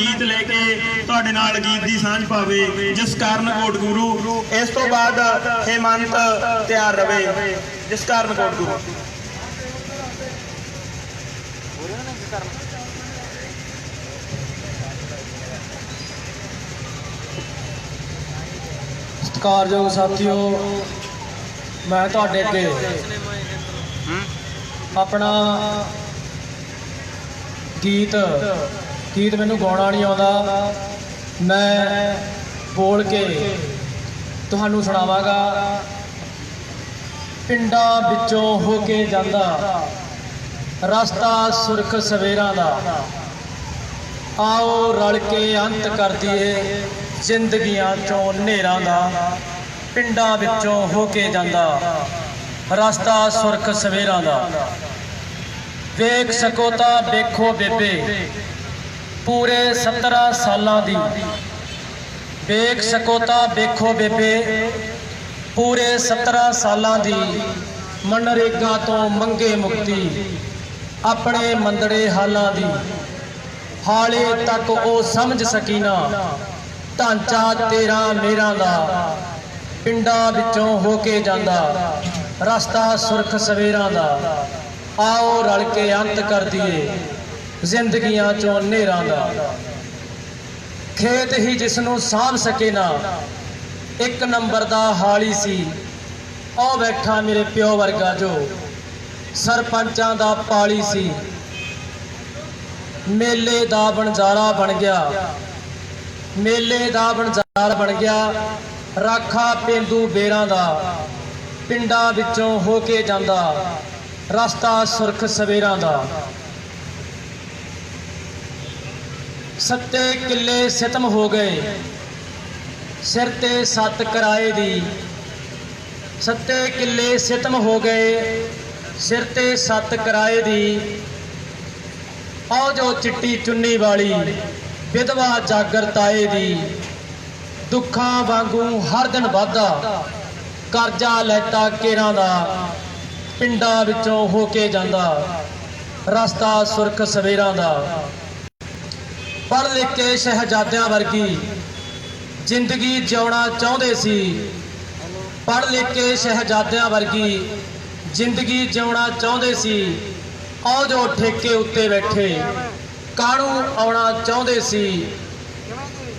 ਗੀਤ ਲੈ ਕੇ ਤੁਹਾਡੇ ਨਾਲ ਗੀਤ ਦੀ ਸਾਂਝ ਪਾਵੇ, ਜਿਸ ਕਾਰਨ ਕੋਟ ਗੁਰੂ, ਇਸ ਤੋਂ ਬਾਅਦ ਹੇਮੰਤ ਤਿਆਰ ਰਵੇ, ਜਿਸ ਕਾਰਨ ਕੋਟ ਗੁਰੂ। ਸਤਿਕਾਰਯੋਗ ਸਾਥੀਓ, ਮੈਂ ਤੁਹਾਡੇ ਅੱਗੇ ਆਪਣਾ ਗੀਤ ਗੀਤ ਮੈਨੂੰ ਗਾਉਣਾ ਨਹੀਂ ਆਉਂਦਾ। ਮੈਂ ਬੋਲ ਕੇ ਤੁਹਾਨੂੰ ਸੁਣਾਵਾਂਗਾ। ਪਿੰਡਾਂ ਵਿੱਚੋਂ ਹੋ ਕੇ ਜਾਂਦਾ ਰਸਤਾ ਸੁਰਖ ਸਵੇਰਾਂ ਦਾ। ਆਓ ਰਲ ਕੇ ਅੰਤ ਕਰ ਦਈਏ ਜ਼ਿੰਦਗੀਆਂ ਚੋਂ ਹਨੇਰਾਂ ਦਾ। ਪਿੰਡਾਂ ਵਿੱਚੋਂ ਹੋ ਕੇ ਜਾਂਦਾ ਰਸਤਾ ਸੁਰਖ ਸਵੇਰਾਂ ਦਾ। ਵੇਖ ਸਕੋ ਤਾਂ ਵੇਖੋ ਬੇਬੇ ਪੂਰੇ 17 ਸਾਲਾਂ ਦੀ। ਵੇਖ ਸਕੋ ਤਾਂ ਵੇਖੋ ਬੇਬੇ, ਪੂਰੇ 17 ਸਾਲਾਂ ਦੀ ਮਨਰੇਗਾ ਤੋਂ ਮੰਗੇ ਮੁਕਤੀ, ਆਪਣੇ ਮੰਦੜੇ ਹਾਲਾਂ ਦੀ। ਹਾਲੇ ਤੱਕ ਉਹ ਸਮਝ ਸਕੀ ਨਾ, ਢਾਂਚਾ ਤੇਰਾ ਮੇਰਾ ਦਾ। ਪਿੰਡਾਂ ਵਿੱਚੋਂ ਹੋ ਕੇ ਜਾਂਦਾ, ਰਸਤਾ ਸੁਰਖ ਸਵੇਰਾਂ ਦਾ। ਆਓ ਰਲ ਕੇ ਅੰਤ ਕਰ ਦਈਏ। ਜ਼ਿੰਦਗੀਆਂ ਚੋਂ ਹਨੇਰਾਂ ਦਾ। ਖੇਤ ਹੀ ਜਿਸ ਨੂੰ ਸਾਂਭ ਸਕੇ ਨਾ, ਇੱਕ ਨੰਬਰ ਦਾ ਹਾਲੀ ਸੀ। ਉਹ ਬੈਠਾ ਮੇਰੇ ਪਿਓ ਵਰਗਾ ਜੋ ਸਰਪੰਚਾਂ ਦਾ ਪਾਲੀ ਸੀ। ਮੇਲੇ ਦਾ ਬਣਜਾਰਾ ਬਣ ਗਿਆ। ਮੇਲੇ ਦਾ ਬਣਜਾਰਾ ਬਣ ਗਿਆ। ਰਾਖਾ ਪੇਂਦੂ ਬੇਰਾਂ ਦਾ, ਪਿੰਡਾਂ ਵਿੱਚੋਂ ਹੋ ਕੇ ਜਾਂਦਾ। ਰਸਤਾ ਸੁਰਖ ਸਵੇਰਾਂ ਦਾ। ਸੱਤੇ ਕਿੱਲੇ ਸਿਤਮ ਹੋ ਗਏ। ਸਿਰ ਤੇ ਸੱਤ ਕਰਾਏ ਦੀ। ਸੱਤੇ ਕਿੱਲੇ ਸਿਤਮ ਹੋ ਗਏ। ਸਿਰ ਤੇ ਸੱਤ ਕਿਰਾਏ ਦੀ। ਆਉ ਜੋ ਚਿੱਟੀ ਚੁੰਨੀ ਵਾਲੀ, ਵਿਧਵਾ ਜਾਗਰਤਾਏ ਦੀ। ਦੁੱਖਾਂ ਵਾਂਗੂ ਹਰ ਦਿਨ ਵਾਧਾ, ਕਰਜ਼ਾ ਲੈਤਾ ਕੇਰਾਂ ਦਾ। ਪਿੰਡਾਂ ਵਿੱਚੋਂ ਹੋ ਕੇ ਜਾਂਦਾ, ਰਸਤਾ ਸੁਰਖ ਸਵੇਰਾਂ ਦਾ। ਪੜ੍ਹ ਲਿਖ ਕੇ ਸ਼ਹਿਜ਼ਾਦਿਆਂ ਵਰਗੀ ਜ਼ਿੰਦਗੀ ਜਿਉਣਾ ਚਾਹੁੰਦੇ ਸੀ। ਪੜ੍ਹ ਲਿਖ ਕੇ ਸ਼ਹਿਜ਼ਾਦਿਆਂ ਵਰਗੀ ਜ਼ਿੰਦਗੀ ਜਿਉਣਾ ਚਾਹੁੰਦੇ ਸੀ। ਆਓ ਜੋ ਠੇਕੇ ਉੱਤੇ ਬੈਠੇ, ਕਾਹਨੂੰ ਆਉਣਾ ਚਾਹੁੰਦੇ ਸੀ?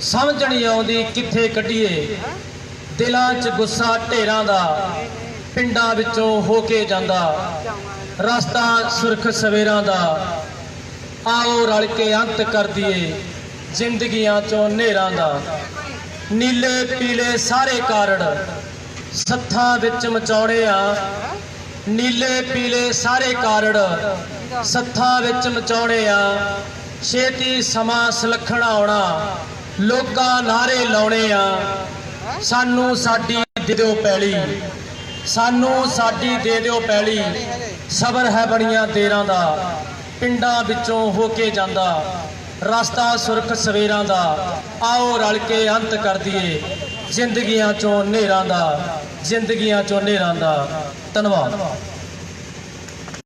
ਸਮਝ ਨਹੀਂ ਆਉਂਦੀ ਕਿੱਥੇ ਕੱਢੀਏ? ਦਿਲਾਂ 'ਚ ਗੁੱਸਾ ਢੇਰਾਂ ਦਾ, ਪਿੰਡਾਂ ਵਿੱਚੋਂ ਹੋ ਕੇ ਜਾਂਦਾ। ਰਸਤਾ ਸੁਰਖ ਸਵੇਰਾਂ ਦਾ ਆਓ ਰਲ ਕੇ ਅੰਤ ਕਰ ਦਈਏ ਜ਼ਿੰਦਗੀਆਂ ਚੋਂ ਹਨੇਰਾਂ ਦਾ। ਨੀਲੇ ਪੀਲੇ ਸਾਰੇ ਕਾਰੜ ਸੱਥਾਂ ਵਿੱਚ ਮਚਾਉਣੇ ਆ। ਨੀਲੇ ਪੀਲੇ ਸਾਰੇ ਕਾਰੜ ਸੱਥਾਂ ਵਿੱਚ ਮਚਾਉਣੇ ਆ। ਛੇਤੀ ਸਮਾਂ ਸੁਲੱਖਣ ਆਉਣਾ, ਲੋਕਾਂ ਨਾਰੇ ਲਾਉਣੇ ਆ। ਸਾਨੂੰ ਸਾਡੀ ਦੇ ਦਿਓ ਪੈਲੀ, ਸਾਨੂੰ ਸਾਡੀ ਦੇ ਦਿਓ ਪੈਲੀ। ਸਬਰ ਹੈ ਬਣੀਆਂ ਦੇਰਾਂ ਦਾ। ਪਿੰਡਾਂ ਵਿੱਚੋਂ ਹੋ ਕੇ ਜਾਂਦਾ। ਰਸਤਾ ਸੁਰਖ ਸਵੇਰਾਂ ਦਾ, ਆਓ ਰਲ ਕੇ ਅੰਤ ਕਰ ਦਈਏ। ਜ਼ਿੰਦਗੀਆਂ ਚੋਂ ਹਨੇਰਾਂ ਦਾ, ਜ਼ਿੰਦਗੀਆਂ ਚੋਂ ਹਨੇਰਾਂ ਦਾ। ਧੰਨਵਾਦ।